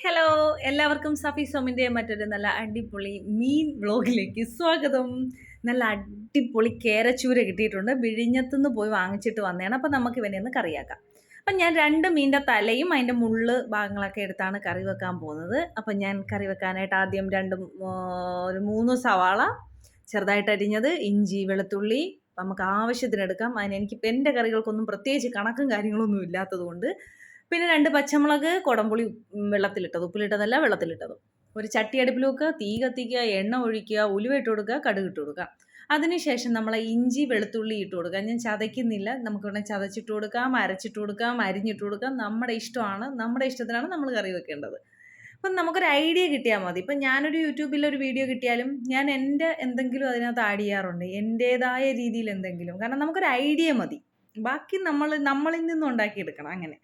Hello എല്ലാവർക്കും സഫി സോമിന്റെ മറ്റൊരു നല്ല അടിപൊളി മീൻ വ്ളോഗിലേക്ക് സ്വാഗതം. നല്ല അടിപൊളി കേരച്ചൂര കിട്ടിയിട്ടുണ്ട്. വിഴിഞ്ഞത്തുനിന്ന് പോയി വാങ്ങിച്ചിട്ട് വന്നതാണ്. അപ്പോൾ നമുക്ക് ഇവനെ ഒന്ന് കറിയാക്കാം അപ്പം ഞാൻ രണ്ട് മീന്റെ തലയും അതിന്റെ മുള്ള് ഭാഗങ്ങളൊക്കെ എടുത്താണ് കറി വെക്കാൻ പോകുന്നത്. അപ്പം ഞാൻ കറി വെക്കാനായിട്ട് ആദ്യം രണ്ട് ഒരു മൂന്ന് സവാള ചെറുതായിട്ട് അരിഞ്ഞത് ഇഞ്ചി വെളുത്തുള്ളി. നമുക്ക് ആവശ്യത്തിന് എടുക്കാം. അതിന് എനിക്ക് എന്റെ കറികൾക്കൊന്നും പ്രത്യേകിച്ച് കണക്കും കാര്യങ്ങളൊന്നും ഇല്ലാത്തത് കൊണ്ട് പിന്നെ രണ്ട് പച്ചമുളക് കുടംപുളി വെള്ളത്തിലിട്ടത്. ഉപ്പിലിട്ടതല്ല വെള്ളത്തിലിട്ടതും. ഒരു ചട്ടി അടുപ്പിൽ വെക്കുക തീ കത്തിക്കുക എണ്ണ ഒഴിക്കുക ഉലുവ കൊടുക്കുക കടുക് ഇട്ട് കൊടുക്കുക. അതിനുശേഷം നമ്മൾ ഇഞ്ചി വെളുത്തുള്ളി ഇട്ട് കൊടുക്കുക. ഞാൻ ചതയ്ക്കുന്നില്ല. നമുക്ക് വേണമെങ്കിൽ ചതച്ചിട്ട് കൊടുക്കാം അരച്ചിട്ട് കൊടുക്കാം അരിഞ്ഞിട്ട് കൊടുക്കാം. നമ്മുടെ ഇഷ്ടമാണ്. നമ്മുടെ ഇഷ്ടത്തിനാണ് നമ്മൾ കറി വെക്കേണ്ടത്. അപ്പം നമുക്കൊരു ഐഡിയ കിട്ടിയാൽ മതി. ഇപ്പം ഞാനൊരു യൂട്യൂബിൽ ഒരു വീഡിയോ കിട്ടിയാലും ഞാൻ എന്റെ എന്തെങ്കിലും അതിനകത്ത് ആഡ് ചെയ്യാറുണ്ട്. എന്റേതായ രീതിയിൽ എന്തെങ്കിലും. കാരണം നമുക്കൊരു ഐഡിയ മതി. ബാക്കി നമ്മൾ നമ്മളിൽ നിന്നും ഉണ്ടാക്കിയെടുക്കണം. അങ്ങനെ.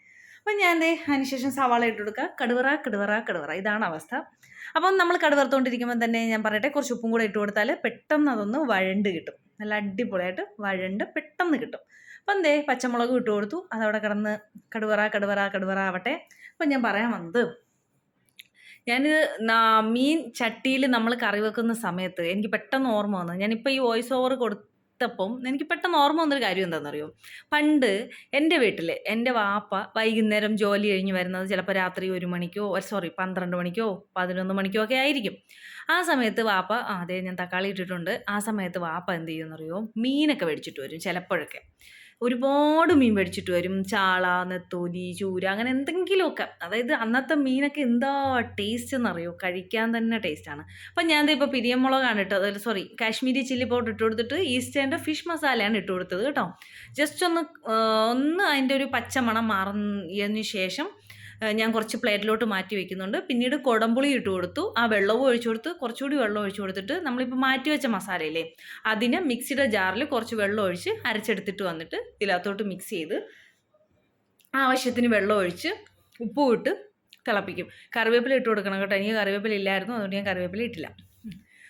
അപ്പം ഞാൻ ദേ അതിനുശേഷം സവാള ഇട്ട് കൊടുക്കുക കടുവറ കടുവറ കടുവറ. ഇതാണ് അവസ്ഥ. അപ്പം നമ്മൾ കടുവറുത്തോണ്ടിരിക്കുമ്പോൾ തന്നെ ഞാൻ പറയട്ടെ കുറച്ച് ഉപ്പും കൂടെ ഇട്ട് കൊടുത്താൽ പെട്ടെന്ന് അതൊന്ന് വഴണ്ട് കിട്ടും. നല്ല അടിപൊളിയായിട്ട് വഴണ്ട് പെട്ടെന്ന് കിട്ടും. അപ്പം എന്തേ പച്ചമുളക് ഇട്ട് കൊടുത്തു. അതവിടെ കിടന്ന് കടുവറ കടുവറ കടുവറ ആവട്ടെ. അപ്പം ഞാൻ പറയാൻ വന്നത് ഞാനിത് മീൻ ചട്ടിയിൽ നമ്മൾ കറി വെക്കുന്ന സമയത്ത് എനിക്ക് പെട്ടെന്ന് ഓർമ്മ വന്നു ഞാനിപ്പോൾ ഈ വോയിസ് ഓവർ കൊടുത്തപ്പം എനിക്ക് പെട്ടെന്ന് ഓർമ്മ വന്നൊരു കാര്യം എന്താണെന്നറിയോ പണ്ട് എന്റെ വീട്ടിൽ എന്റെ വാപ്പ വൈകുന്നേരം ജോലി കഴിഞ്ഞ് വരുന്നത് ചിലപ്പോൾ രാത്രി ഒരു മണിക്കോ സോറി പന്ത്രണ്ട് മണിക്കോ പതിനൊന്ന് മണിക്കോ ഒക്കെ ആയിരിക്കും. ആ സമയത്ത് വാപ്പ അതെ ഞാൻ തക്കാളി ഇട്ടിട്ടുണ്ട്. ആ സമയത്ത് വാപ്പ എന്ത് ചെയ്യുമെന്നറിയോ മീനൊക്കെ മേടിച്ചിട്ട് വരും ചിലപ്പോഴൊക്കെ. ഒരുപാട് മീൻ മേടിച്ചിട്ട് വരും. ചാള നെത്തോലി ചൂര അങ്ങനെ എന്തെങ്കിലുമൊക്കെ. അതായത് അന്നത്തെ മീനൊക്കെ എന്താ ടേസ്റ്റ് എന്നറിയോ? കഴിക്കാൻ തന്നെ ടേസ്റ്റാണ് അപ്പം ഞാൻ ഇപ്പോൾ പിരിയമുളകാണ് ഇട്ടത് അതായത് സോറി കാശ്മീരി ചില്ലി പൗഡർ ഇട്ട് കൊടുത്തിട്ട് ഈസ്റ്റേന്റെ ഫിഷ് മസാലയാണ് ഇട്ട് കൊടുത്തത് കേട്ടോ. ജസ്റ്റ് ഒന്ന് ഒന്ന് അതിന്റെ ഒരു പച്ചമണം മാറുന്നതിന് ശേഷം ഞാൻ കുറച്ച് പ്ലേറ്റിലോട്ട് മാറ്റി വെക്കുന്നുണ്ട്. പിന്നീട് കുടംപുളി ഇട്ട് കൊടുത്തു. ആ വെള്ളവും ഒഴിച്ചു കൊടുത്ത് കുറച്ചുകൂടി വെള്ളം ഒഴിച്ചു കൊടുത്തിട്ട് നമ്മളിപ്പോൾ മാറ്റി വെച്ച മസാലയില്ലേ അതിന് മിക്സിയുടെ ജാറിൽ കുറച്ച് വെള്ളം ഒഴിച്ച് അരച്ചെടുത്തിട്ട് വന്നിട്ട് ഇതിനകത്തോട്ട് മിക്സ് ചെയ്ത് ആവശ്യത്തിന് വെള്ളം ഒഴിച്ച് ഉപ്പും ഇട്ട് തിളപ്പിക്കും. കറിവേപ്പില ഇട്ട് കൊടുക്കണം കേട്ടോ. എനിക്ക് കറിവേപ്പില ഇല്ലായിരുന്നു. അതുകൊണ്ട് ഞാൻ കറിവേപ്പില ഇട്ടില്ല.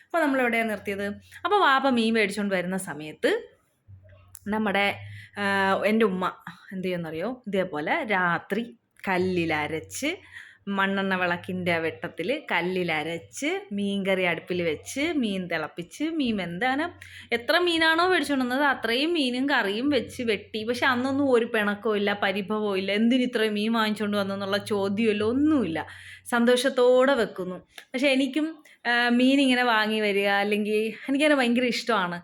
അപ്പോൾ നമ്മളെവിടെയാണ് നിർത്തിയത്? അപ്പോൾ വാപ്പ മീൻ മേടിച്ചുകൊണ്ട് വരുന്ന സമയത്ത് നമ്മുടെ എന്റെ ഉമ്മ എന്ത് ചെയ്യുമെന്നറിയോ? ഇതേപോലെ രാത്രി കല്ലിലരച്ച് മണ്ണെണ്ണ വിളക്കിന്റെ വെട്ടത്തിൽ കല്ലിലരച്ച് മീൻകറി അടുപ്പിൽ വെച്ച് മീൻ തിളപ്പിച്ച് മീൻ എന്താണ് എത്ര മീനാണോ മേടിച്ചുകൊണ്ടുന്നത് അത്രയും മീനും കറിയും വെച്ച് വെട്ടി. പക്ഷെ അന്നൊന്നും ഒരു പിണക്കവും ഇല്ല പരിഭവവും ഇല്ല. എന്തിന് ഇത്രയും മീൻ വാങ്ങിച്ചുകൊണ്ട് വന്നെന്നുള്ള ചോദ്യമില്ല ഒന്നുമില്ല. സന്തോഷത്തോടെ വെക്കുന്നു. പക്ഷെ എനിക്കും മീൻ ഇങ്ങനെ വാങ്ങി വരിക അല്ലെങ്കിൽ എനിക്കതിനെ ഭയങ്കര ഇഷ്ടമാണ്.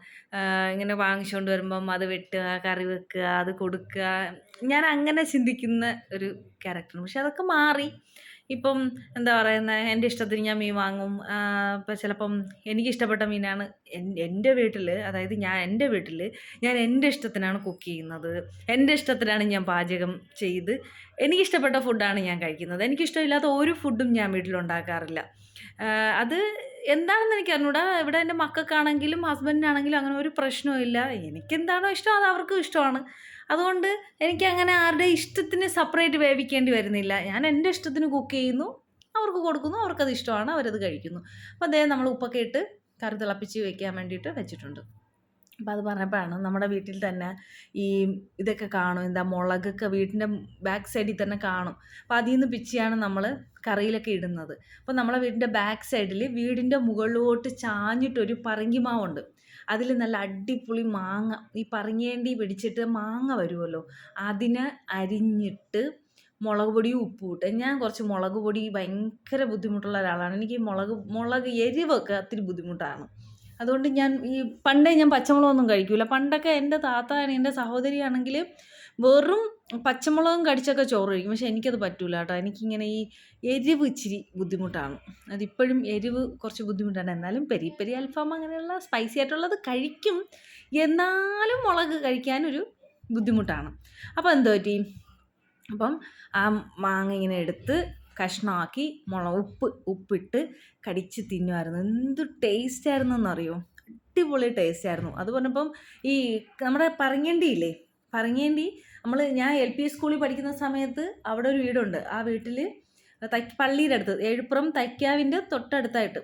ഇങ്ങനെ വാങ്ങിച്ചുകൊണ്ട് വരുമ്പം അത് വെട്ടുക കറി വെക്കുക അത് കൊടുക്കുക. ഞാൻ അങ്ങനെ ചിന്തിക്കുന്ന ഒരു ക്യാരക്ടറാണ് പക്ഷെ അതൊക്കെ മാറി. ഇപ്പം എന്താ പറയുന്നത് എന്റെ ഇഷ്ടത്തിന് ഞാൻ മീൻ വാങ്ങും. ഇപ്പം ചിലപ്പം എനിക്കിഷ്ടപ്പെട്ട മീനാണ് എന്റെ വീട്ടിൽ അതായത് ഞാൻ എന്റെ വീട്ടിൽ ഞാൻ എന്റെ ഇഷ്ടത്തിനാണ് കുക്ക് ചെയ്യുന്നത്. എന്റെ ഇഷ്ടത്തിനാണ് ഞാൻ പാചകം ചെയ്ത് എനിക്കിഷ്ടപ്പെട്ട ഫുഡാണ് ഞാൻ കഴിക്കുന്നത്. എനിക്കിഷ്ടമില്ലാത്ത ഒരു ഫുഡും ഞാൻ വീട്ടിലുണ്ടാക്കാറില്ല. അത് എന്താണെന്ന് എനിക്ക് അറിഞ്ഞൂടാ ഇവിടെ എന്റെ മക്കൾക്കാണെങ്കിലും ഹസ്ബൻഡിനാണെങ്കിലും അങ്ങനെ ഒരു പ്രശ്നവും ഇല്ല എനിക്കെന്താണോ ഇഷ്ടം അത് അവർക്കും ഇഷ്ടമാണ്. അതുകൊണ്ട് എനിക്ക് അങ്ങനെ ആരുടെ ഇഷ്ടത്തിന് സെപ്പറേറ്റ് വേവിക്കേണ്ടി വരുന്നില്ല. ഞാൻ എന്റെ ഇഷ്ടത്തിന് കുക്ക് ചെയ്യുന്നു അവർക്ക് കൊടുക്കുന്നു അവർക്കത് ഇഷ്ടമാണ് അവരത് കഴിക്കുന്നു. അപ്പോൾ അദ്ദേഹം നമ്മൾ ഉപ്പൊക്കെ ഇട്ട് കറി തിളപ്പിച്ച് വെക്കാൻ വേണ്ടിയിട്ട് വെച്ചിട്ടുണ്ട്. അപ്പോൾ അത് പറഞ്ഞപ്പോഴാണ് നമ്മുടെ വീട്ടിൽ തന്നെ ഈ ഇതൊക്കെ കാണും. എന്താ മുളകൊക്കെ വീട്ടിന്റെ ബാക്ക് സൈഡിൽ തന്നെ കാണും. അപ്പോൾ അതിൽ നിന്ന് പിച്ചിയാണ് നമ്മൾ കറിയിലൊക്കെ ഇടുന്നത്. അപ്പോൾ നമ്മളെ വീടിന്റെ ബാക്ക് സൈഡിൽ വീടിന്റെ മുകളിലോട്ട് ചാഞ്ഞിട്ടൊരു പറങ്കിമാവുണ്ട്. അതിൽ നല്ല അടിപൊളി മാങ്ങ ഈ പറങ്ങേണ്ടി പിടിച്ചിട്ട് മാങ്ങ വരുമല്ലോ അതിനെ അരിഞ്ഞിട്ട് മുളക് പൊടിയും ഉപ്പും ഇട്ട്. ഞാൻ കുറച്ച് മുളക് പൊടി ഭയങ്കര ബുദ്ധിമുട്ടുള്ള ഒരാളാണ്. എനിക്ക് മുളക് മുളക് എരിവൊക്കെ ഒത്തിരി ബുദ്ധിമുട്ടാണ്. അതുകൊണ്ട് ഞാൻ ഈ പണ്ടേ ഞാൻ പച്ചമുളകൊന്നും കഴിക്കൂല. പണ്ടൊക്കെ എന്റെ താത്ത എന്റെ സഹോദരിയാണെങ്കിൽ വെറും പച്ചമുളകും കടിച്ചൊക്കെ ചോറ് കഴിക്കും. പക്ഷെ എനിക്കത് പറ്റൂല കേട്ടോ. എനിക്കിങ്ങനെ ഈ എരിവ് ഇച്ചിരി ബുദ്ധിമുട്ടാണ്. അതിപ്പോഴും എരിവ് കുറച്ച് ബുദ്ധിമുട്ടാണ്. എന്നാലും പെരി പെരി അൽഫാം അങ്ങനെയുള്ള സ്പൈസി ആയിട്ടുള്ളത് കഴിക്കും. എന്നാലും മുളക് കഴിക്കാനൊരു ബുദ്ധിമുട്ടാണ്. അപ്പോൾ എന്തോ പറ്റി? അപ്പം ആ മാങ്ങ ഇങ്ങനെ എടുത്ത് കഷ്ണമാക്കി മുള ഉപ്പ് ഉപ്പിട്ട് കടിച്ച് തിന്നുമായിരുന്നു എന്ത് ടേസ്റ്റ് ആയിരുന്നു എന്നറിയോ അടിപൊളി ടേസ്റ്റ് ആയിരുന്നു അത് പറഞ്ഞപ്പം ഈ നമ്മുടെ പറങ്ങേണ്ടിയില്ലേ പറങ്ങേണ്ടി നമ്മൾ ഞാൻ എൽ പി സ്കൂളിൽ പഠിക്കുന്ന സമയത്ത് അവിടെ ഒരു വീടുണ്ട്. ആ വീട്ടിൽ തൈ പള്ളിയുടെ അടുത്ത് എഴുപ്പുറം തൈക്കാവിന്റെ തൊട്ടടുത്തായിട്ട്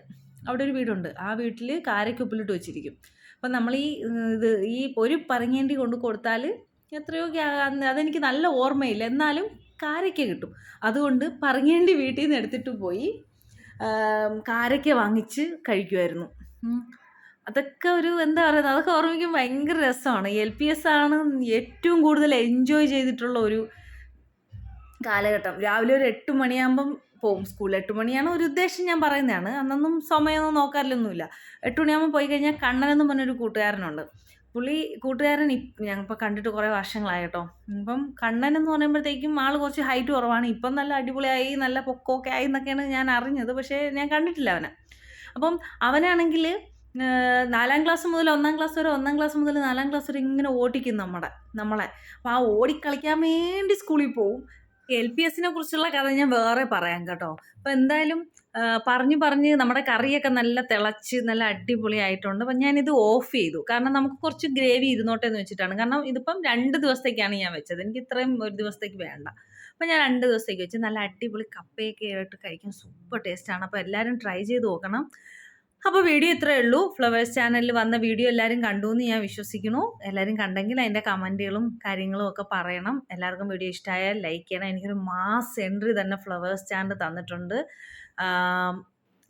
അവിടെ ഒരു വീടുണ്ട്. ആ വീട്ടിൽ കാരയ്ക്ക് ഉപ്പിലിട്ട് വെച്ചിരിക്കും. അപ്പം നമ്മൾ ഈ ഇത് ഈ ഒരു പറങ്ങേണ്ടി കൊണ്ട് കൊടുത്താൽ എത്രയോ അതെനിക്ക് നല്ല ഓർമ്മയില്ല. എന്നാലും കാരയ്ക്ക കിട്ടും. അതുകൊണ്ട് പറങ്ങേണ്ടി വീട്ടിൽ നിന്ന് എടുത്തിട്ട് പോയി കാരയ്ക്ക വാങ്ങിച്ച് കഴിക്കുമായിരുന്നു. അതൊക്കെ ഒരു എന്താ പറയുന്നത് അതൊക്കെ ഓർമ്മിക്കുമ്പോൾ ഭയങ്കര രസമാണ്. എൽ പി എസ് ആണ് ഏറ്റവും കൂടുതൽ എൻജോയ് ചെയ്തിട്ടുള്ള ഒരു കാലഘട്ടം. രാവിലെ ഒരു എട്ട് മണിയാകുമ്പം പോവും സ്കൂളിൽ. എട്ട് മണിയാണ് ഒരു ഉദ്ദേശം ഞാൻ പറയുന്നതാണ്. അന്നൊന്നും സമയമൊന്നും നോക്കാറില്ലൊന്നുമില്ല എട്ട് മണിയാകുമ്പോൾ പോയി കഴിഞ്ഞാൽ കണ്ണനെന്ന് പറഞ്ഞൊരു കൂട്ടുകാരനുണ്ട്. പുള്ളി കൂട്ടുകാരൻ ഞങ്ങളിപ്പോൾ കണ്ടിട്ട് കുറേ വർഷങ്ങളായി കേട്ടോ ഇപ്പം കണ്ണൻ എന്ന് പറയുമ്പോഴത്തേക്കും ആൾ കുറച്ച് ഹൈറ്റ് കുറവാണ്. ഇപ്പം നല്ല അടിപൊളിയായി നല്ല പൊക്കമൊക്കെ ആയി എന്നൊക്കെയാണ് ഞാൻ അറിഞ്ഞത്. പക്ഷേ ഞാൻ കണ്ടിട്ടില്ല അവനെ. അപ്പം അവനാണെങ്കിൽ നാലാം ക്ലാസ് മുതൽ ഒന്നാം ക്ലാസ് വരെ ഒന്നാം ക്ലാസ് മുതൽ നാലാം ക്ലാസ് വരെ ഇങ്ങനെ ഓടിക്കും നമ്മുടെ നമ്മളെ. അപ്പോൾ ആ ഓടിക്കളിക്കാൻ വേണ്ടി സ്കൂളിൽ പോവും. എൽ പി എസിനെ കുറിച്ചുള്ള കഥ ഞാൻ വേറെ പറയാം കേട്ടോ. അപ്പൊ എന്തായാലും പറഞ്ഞു പറഞ്ഞ് നമ്മുടെ കറിയൊക്കെ നല്ല തിളച്ച് നല്ല അടിപൊളിയായിട്ടുണ്ട്. അപ്പം ഞാനിത് ഓഫ് ചെയ്തു. കാരണം നമുക്ക് കുറച്ച് ഗ്രേവി ഇരുന്നോട്ടെ എന്ന് വെച്ചിട്ടാണ്. കാരണം ഇതിപ്പം രണ്ട് ദിവസത്തേക്കാണ് ഞാൻ വെച്ചത്. എനിക്ക് ഇത്രയും ഒരു ദിവസത്തേക്ക് വേണ്ട. അപ്പം ഞാൻ രണ്ട് ദിവസത്തേക്ക് വെച്ച് നല്ല അടിപൊളി കപ്പയൊക്കെ ആയിട്ട് കഴിക്കാൻ സൂപ്പർ ടേസ്റ്റാണ് അപ്പോൾ എല്ലാവരും ട്രൈ ചെയ്ത് നോക്കണം. അപ്പോൾ വീഡിയോ ഇത്രയേ ഉള്ളൂ. ഫ്ലവേഴ്സ് ചാനലിൽ വന്ന വീഡിയോ എല്ലാവരും കണ്ടു എന്ന് ഞാൻ വിശ്വസിക്കുന്നു. എല്ലാവരും കണ്ടെങ്കിൽ അതിന്റെ കമന്റുകളും കാര്യങ്ങളും ഒക്കെ പറയണം. എല്ലാവർക്കും വീഡിയോ ഇഷ്ടമായാൽ ലൈക്ക് ചെയ്യണം. എനിക്കൊരു മാസ് എൻട്രി തന്നെ ഫ്ലവേഴ്സ് ചാനൽ തന്നിട്ടുണ്ട്.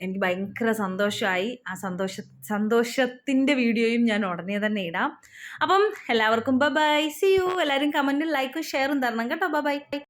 എനിക്ക് ഭയങ്കര സന്തോഷമായി. ആ സന്തോഷ സന്തോഷത്തിന്റെ വീഡിയോയും ഞാൻ ഉടനെ തന്നെ ഇടാം. അപ്പം എല്ലാവർക്കും ബൈ ബൈ സി യു എല്ലാവരും കമന്റും ലൈക്കും ഷെയറും തരണം കേട്ടോ. Bye bye